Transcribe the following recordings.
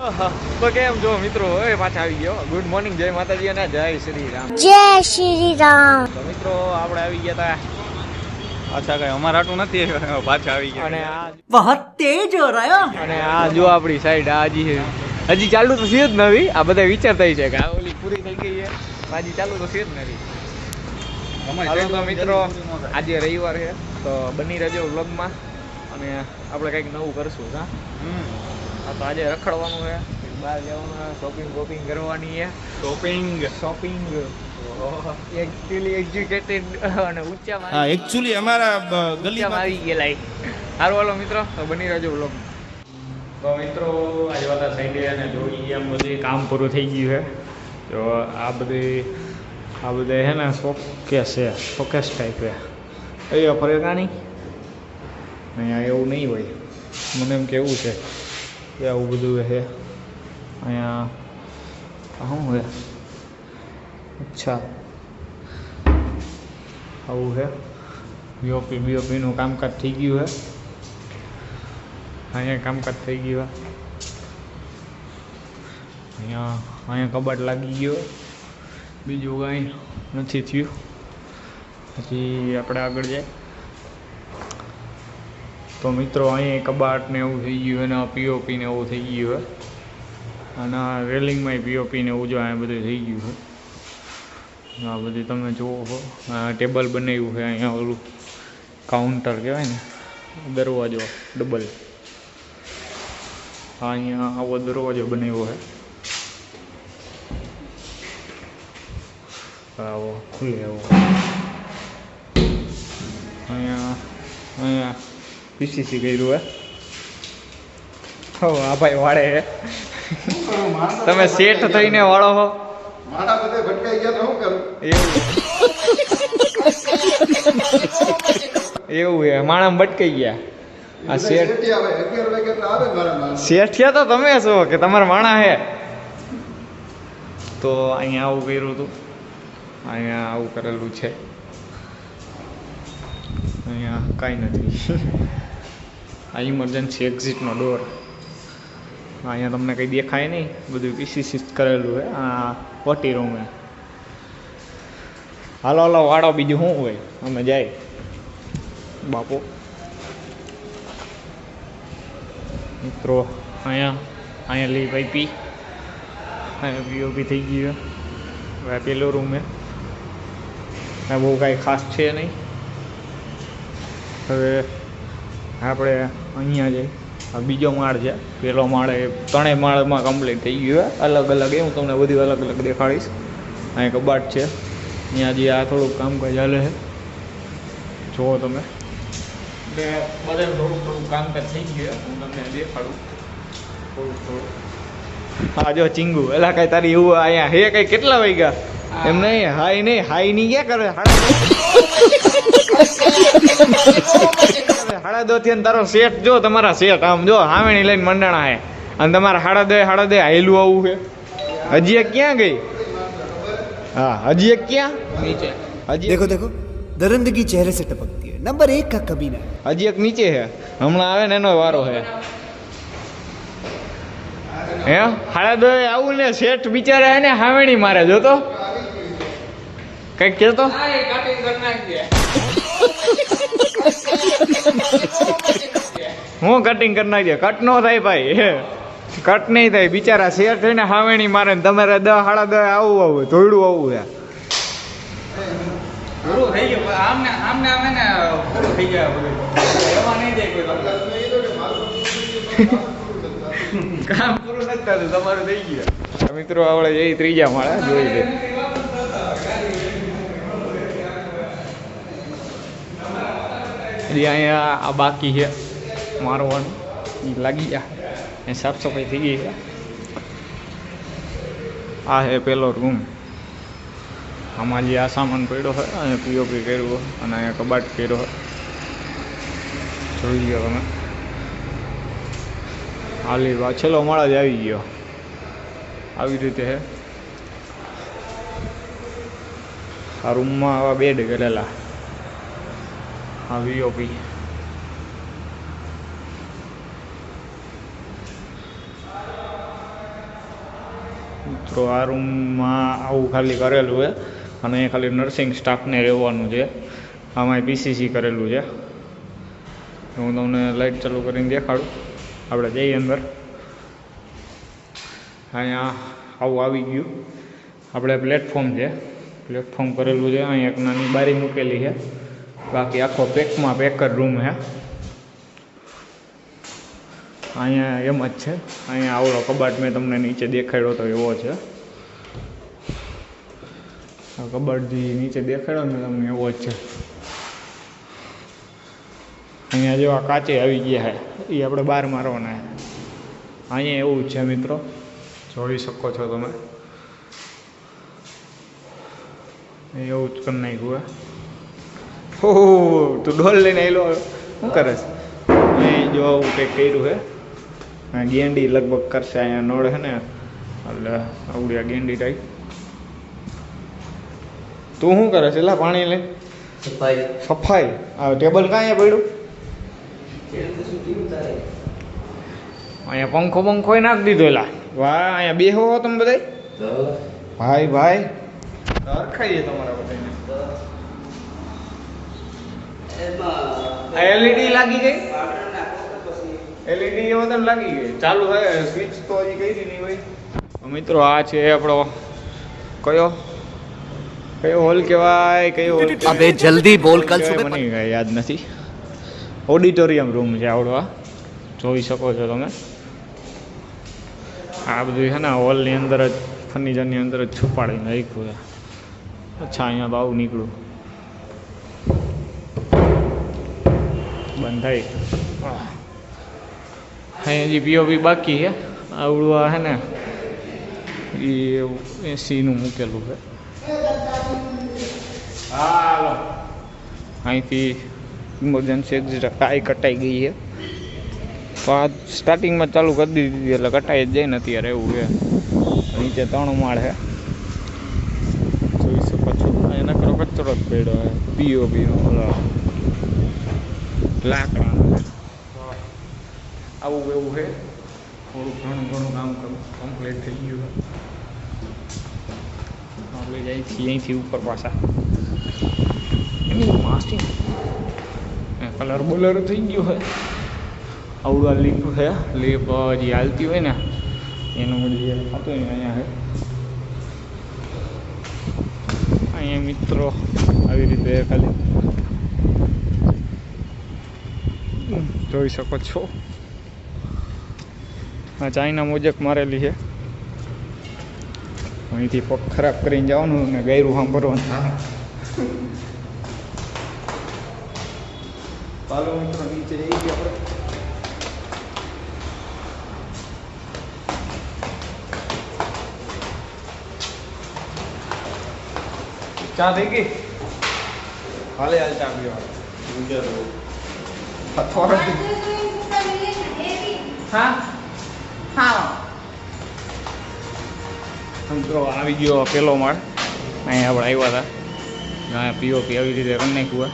તો કેમ જો મિત્રો હવે પાછા આવી ગયો. ગુડ મોર્નિંગ જય માતાજી અને જય શ્રી રામ જય શ્રી રામ તો મિત્રો આપણે આવી ગયા હતા અચ્છા કઈ અમારા આટલું નથી પાછા આવી ગયા. અને આ બહુત તેજ હો રહ્યો. અને આ જો આપણી સાઈડ આ હજી ચાલુ તો છે જ નવી આ બધા વિચારતા છે કે આ ઓલી પૂરી થઈ ગઈ છે. હજી ચાલુ તો છે જ નવી હાલો મિત્રો આજે રવિવાર છે તો બની રહેજો વ્લોગમાં અને આપણે કંઈક નવું કરશું હા? આ તો આજે રખડવાનું છે. બહાર જવાનું શોપિંગ વોપિંગ કરવાની છે. શોપિંગ શોપિંગ એકચ્યુઅલી એજ્યુકેટેડ અને ઊંચામાં હા એકચ્યુઅલી અમારા ગલીમાં આવી ગયેલા સારું હાલો મિત્રો તો બની રહેજો વ્લોગ તો મિત્રો આજે વાતા સાઈડે અને જોઈ એમ બધું કામ પૂરું થઈ ગયું છે. તો આ બધી આ બધે છે ને શોકેસ છે શોકેસ ટાઈપ છે. અહીંયા ફરેગા નહીં અહીંયા એવું નહીં હોય. મને એમ કેવું છે. કે આવું બધું છે અહીંયા શું છે અચ્છા. આવું છે બીઓપી બીઓપીનું કામકાજ થઈ ગયું છે અહીંયા કામકાજ થઈ ગયું હે. અહીંયા અહીંયા કબાટ લાગી ગયો. બીજું કાંઈ નથી થયું. પછી આપણે આગળ જાય. તો મિત્રો, અહીંયા કબાટ ને એવું થઈ ગયું અને પીઓપી ને એવું થઈ ગયું છે અને આ રેલિંગમાં પીઓપી ને એવું જો બધું થઈ ગયું છે આ બધું તમે જુઓ છો ટેબલ બનાવ્યું છે અહીંયા ઓલું કાઉન્ટર કહેવાય ને, દરવાજો, ડબલ. હા, અહીંયા આવો દરવાજો બનાવ્યો છે. આવો, ખુલે આવો. અહીંયા અહીંયા. પીસીસી કર્યું હે? હો આ ભાઈ વાળે હે. તમે શેઠ થઈને વાળો હો. મારા બધે ભટકાઈ ગયા તો શું કરું? એવું એવું હે માણા બટકાઈ ગયા. આ શેઠ શેઠિયા તો તમે છો કે તમારા માણા હે? તો અહીંયા આવું કર્યું હતું અહીંયા આવું કરેલું છે. અહીંયા કાંઈ નથી. આ ઇમરજન્સી એક્ઝિટનો ડોર અહીંયા તમને કંઈ દેખાય નહીં. બધું પીસીસી કરેલું છે. આ ઓટી રૂમ હે હાલો હાલો, વાળો બીજું શું હોય? અમે જાય. બાપો. મિત્રો, અહીંયા અહીંયા લઈ ભાઈ પી. અહીંયા પીઓપી થઈ ગયું હવે પેલો રૂમ આ બહુ કાંઈ ખાસ છે નહીં. હવે આપણે અહીંયા છે આ બીજો માળ છે. પેલો માળ એ ત્રણેય માળમાં કમ્પ્લીટ થઈ ગયું અલગ અલગ એ હું તમને બધી અલગ અલગ દેખાડીશ. અહીં કબાટ છે. અહીંયા જે આ થોડુંક કામકાજ ચાલે છે. જુઓ તમે. એટલે બધે થોડુંક થોડુંક કામકાજ થઈ ગયું હું તમને દેખાડું. થોડુંક થોડુંક. હા જો ચિંગુ એલા કઈ તારી એવું અહીંયા હે કઈ કેટલા વાગ્યા? એમ નહીં હાઈ નહીં હાઈ નહીં ક્યાં કરે? હાડા દો થી તારો શેઠ જો તમારા શેઠ આમ જો હાવેણી લઈને મંડાણા હે. અને તમારા હાડા દે હાડા દે હાયલું આવું છે. હજી એ ક્યાં ગઈ? હા હજી એ ક્યાં? હજી દેખો દેખો. દરંદગી ચહેરે સે ટપકતી નંબર એક કા કબીના. હજી એક નીચે હે. હમણાં આવે ને એનો વારો હે. હે? હાડા દો આવું ને શેઠ બિચારા હે ને હાવેણી મારે જો તો કંઈક કેતો કાટિંગ કરી નાખજે. હું કટિંગ કરી નાખજે. કટ નો થાય ભાઈ. કટ નહીં થાય. બિચારા શેર થઈને હાવેણી મારે તમારે દહ હાડા દહ આવું આવું ધોયડું આવું છે. મિત્રો થઈ ગયું. ત્રીજા માળા જોઈ ને પૂરું થઈ ગયા બધું એમાં નહીં જાય કોઈ કામ પૂરું નથી થતું તમારું થઈ ગયું મિત્રો આપણે જઈ ત્રીજા માળે જોઈ લે હજી અહીંયા આ બાકી છે, મારવાનું. ઈ લાગી ગયા. એ સાફ સફાઈ થઈ ગઈ છે. આ છે પેલો રૂમ. આમાં જે આ સામાન પડ્યો હોય અને પીઓપી કર્યું હોય અને અહીંયા કબાટ કર્યો હોય જોઈ લો તમે. હાલી છેલ્લો માળા જ આવી ગયો. આવી રીતે હે આ રૂમમાં આવા બેડ કરેલા. આ વીઓપી તો આ રૂમમાં આવું ખાલી કરેલું છે અને અહીંયા ખાલી નર્સિંગ સ્ટાફને રહેવાનું છે. આમાં પીસીસી કરેલું છે. હું તમને લાઇટ ચાલુ કરીને દેખાડું. આપણે જઈએ અંદર. અહીંયા આવું આવી ગયું. આપણે પ્લેટફોર્મ છે. પ્લેટફોર્મ કરેલું છે. અહીંયા એક નાની બારી મૂકેલી છે. બાકી આખો પેકમાં પેક જ રૂમ હે. અહીંયા એમ જ છે. અહીંયા આવડો કબાટ મેં તમને નીચે દેખાડ્યો તો એવો છે. કબાટ જે નીચે દેખાડ્યો ને તમને એવો જ છે. અહીંયા જેવા કાચે આવી ગયા છે એ આપણે બહાર મારવાના છે અહીંયા એવું છે મિત્રો. જોઈ શકો છો તમે. એવું જ કરી નાખ્યું હે હો તું ડોલ લઈને આવેલો શું કરે છે? જોવું જો આવું કંઈક કર્યું છે ગેંડી લગભગ કરશે અહીંયા નળ છે ને. એટલે આવડી આ ગેંડી ટાઈપ તું શું કરે છે? લા પાણી લઈ સફાઈ. સફાઈ? આ ટેબલ કાં અહીંયા પડ્યું? અહીંયા પંખો પંખો નાખી દીધો એલા વાહ અહીંયા બેહો હો તમે બધા ભાઈ ભાઈ. તમારા બધાને આ એલઈડી લાગી ગઈ? એલઈડી એમાં લાગી ગઈ. ચાલુ હે સ્વિચ તો હજી કરી નહીં હોય. મિત્રો આ છે આપણો કયો? કયો હોલ કહેવાય કયો અબે જલ્દી બોલ કલ સુબહ મને યાદ નથી. ઓડિટોરિયમ રૂમ છે આવડો આ જોઈ શકો છો તમે. આ બધું છે ને હોલની અંદર જ ફર્નિચરની અંદર જ છુપાડીને રાખ્યું છે. અચ્છા અહીંયા બહુ નીકળું નીકળું બંધ થઈ આહ. અહીંયા હજી પીઓપી બાકી છે આવડું આ હે ને એ એસીનું મૂકેલું છે. અહીંથી ઇમરજન્સી એક્ઝિટ ટાઈ કટાઈ ગઈ છે. તો આ સ્ટાર્ટિંગમાં ચાલુ કરી દીધી એટલે કટાઈ જ જાય ને અત્યારે એવું છે. નીચે ત્રણ માળ છે. જોઈ શકો છો. એના કરો કચરો જ પડ્યો પીઓપીનો ઓલો લાકડાનો છે. આવું એવું છે થોડું ઘણું ઘણું કામ કમ્પ્લીટ થઈ ગયું છે આપણે જઈથી અહીંથી ઉપર પાછા એની માસ્ટિંગ કલર બોલર થઈ ગયો છે આવડું આ લીપ છે લીપ જે હાલતી હોય ને એનું બધું જે થતું હોય ને અહીંયા છે અહીંયા મિત્રો આવી રીતે ખાલી જોઈ શકો છો. આ ચાઇના મોજક મારેલી છે. અહીંથી પગ ખરાબ કરીને જવાનું ને ગાયરું સાંભળવાનું. ચાલો મિત્રો નીચે જઈ ગયા આપણે. ચા થઈ ગઈ? હાલે હાલ ચા પીવા. હા હા મિત્રો આવી ગયો પેલો માળ. અહીંયા આપણે આવ્યા હતા. અહીંયા પીઓપી આવી રીતે કરી નાખ્યું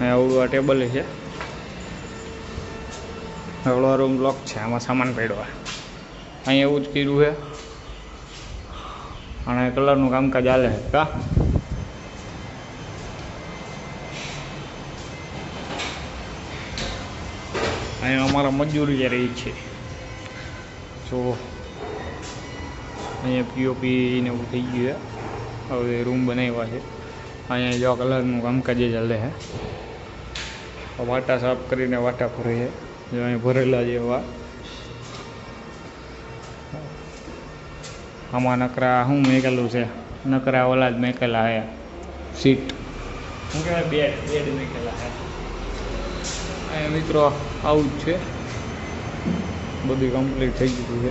અહીંયા આવડું આ ટેબલ છે. આવડો રૂમ બ્લોક છે. આમાં સામાન પડ્યો હોય. અહીંયા એવું જ કર્યું છે. અને કલરનું કામકાજ ચાલે છે. કા? અહીંયા અમારા મજૂરી રહી છે. જો અહીંયા પીઓપી ને એવું થઈ ગયું છે. હવે રૂમ બનાવ્યા છે. અહીંયા જો કલરનું કામકાજ ચાલે છે. વાટા સાફ કરીને વાટા ભરે છે. જો અહીં ભરેલા જેવા આમાં નકરા શું મેકેલું છે? નકરા ઓલા જ મેકેલા હે સીટ શું કહેવાય? બેડ બેડ મેકેલા હે મિત્રો આવું જ છે. બધું કમ્પ્લીટ થઈ ગયું છે.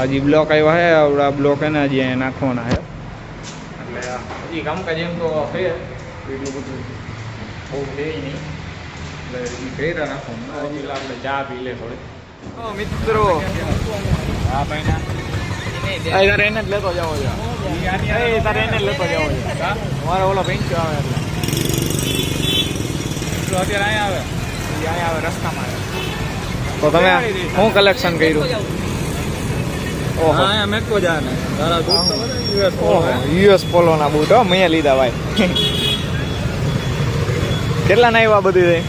હજી બ્લોક આવ્યા છે આવડા બ્લોક એને હજી અહીંયા નાખવાના છે. એટલે હજી કામકાજ એમ તો છે. એટલું બધું બહુ છે નહીં. એટલે હજી કર્યા નાખવાનું હજી આપણે ચા પી લે થોડી. મિત્રો. હા ભાઈ તારે એને જ લેતો જવો તારે એને જ લેતો જવો મારે ઓલો પેન્ટ આવે એટલે. અત્યારે અહીંયા આવે. અહીંયા આવે રસ્તામાં. તો તમે શું કલેક્શન કર્યું? ઓહો. હા એમ એક જા ને તારા US ઓહો યુએસ પોલોના બૂટ હો મેં લીધા ભાઈ. કેટલા ના આવ્યા બધી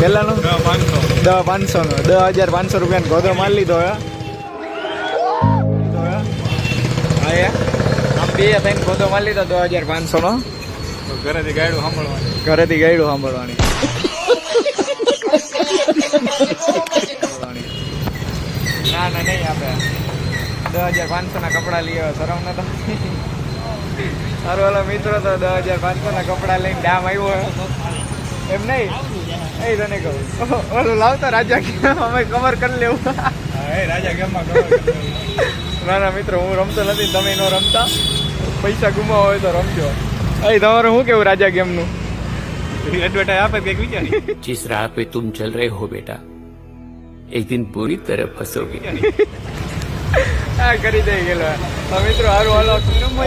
કેટલાનું? દસ પાંચસો. નો દસ હજાર પાંચસો રૂપિયાનો ગોધો માલ લીધો હે. હે? આમ બે ત્રણ ગોધો માલ લીધો દસ હજાર પાંચસો નો ઘરેથી ગાડું સાંભળવાની. ઘરેથી ગાયડું સાંભળવાની. ના ના નહીં આપે. દસ હજાર પાંચસો ના કપડા લઈ આવ્યો શરમ નતા. સારું ઓલો મિત્રો તો દસ હજાર પાંચસો ના કપડા લઈને ડામ આવ્યો એમ નહીં? એ તને કહું. ઓલું લાવતા રાજા ગેમ અમે કવર કરી લેવું. એ રાજા ગેમમાં કરો ના ના મિત્રો હું રમતો નથી તમે નો રમતા. પૈસા ગુમાવો હોય તો રમજો. એ તમારું શું કેવું રાજા ગેમનું એડવર્ટાઈઝ આપે કંઈક વિચારી जिस राह पे तुम चल रहे हो बेटा एक दिन बुरी तरह फंसोगे હા કરી દઈ ગયેલો તો મિત્રો હારું હાલો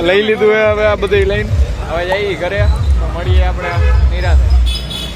લઈ લીધું હે હવે આ બધું લઈને હવે જઈએ ઘરે તો મળીએ આપણે નિરાતે